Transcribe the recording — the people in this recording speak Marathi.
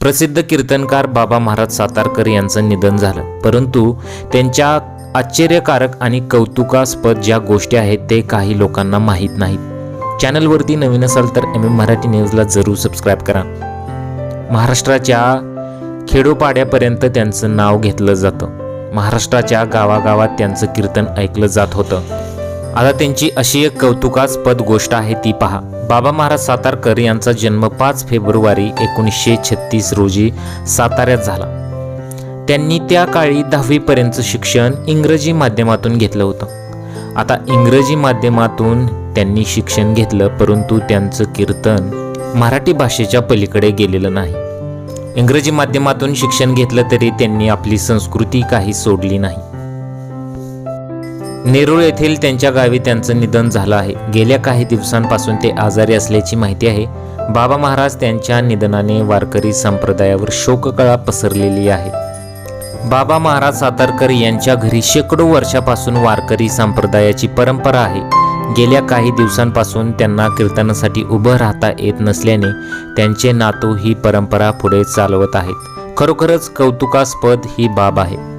प्रसिद्ध कीर्तनकार बाबा महाराज सातारकर यांचं निधन झालं. परंतु त्यांच्या आश्चर्यकारक आणि कौतुकास्पद ज्या गोष्टी आहेत ते काही लोकांना माहीत नाहीत. चॅनलवरती नवीन असाल तर एम एम मराठी न्यूजला जरूर सबस्क्राईब करा. महाराष्ट्राच्या खेडोपाड्यापर्यंत त्यांचं नाव घेतलं जातं. महाराष्ट्राच्या गावागावात त्यांचं कीर्तन ऐकलं जात होतं. आता त्यांची अशी एक कौतुकास्पद गोष्ट आहे ती पहा. बाबा महाराज सातारकर यांचा जन्म पाच फेब्रुवारी एकोणीसशे छत्तीस रोजी साताऱ्यात झाला. त्यांनी त्या काळी दहावीपर्यंतचं शिक्षण इंग्रजी माध्यमातून घेतलं होतं. आता इंग्रजी माध्यमातून त्यांनी शिक्षण घेतलं परंतु त्यांचं कीर्तन मराठी भाषेच्या पलीकडे गेलेलं नाही. इंग्रजी माध्यमातून शिक्षण घेतलं तरी त्यांनी आपली संस्कृती काही सोडली नाही. नेरूळ येथील त्यांच्या गावी त्यांचं निधन झालं आहे. गेल्या काही दिवसांपासून ते आजारी असल्याची माहिती आहे. बाबा महाराज त्यांच्या निधनाने वारकरी संप्रदायावर शोककळा पसरलेली आहे. बाबा महाराज सातारकर यांच्या घरी शेकडो वर्षापासून वारकरी संप्रदायाची परंपरा आहे. गेल्या काही दिवसांपासून त्यांना कीर्तनासाठी उभं राहता येत नसल्याने त्यांचे नातू ही परंपरा पुढे चालवत आहेत. खरोखरच कौतुकास्पद ही बाब आहे.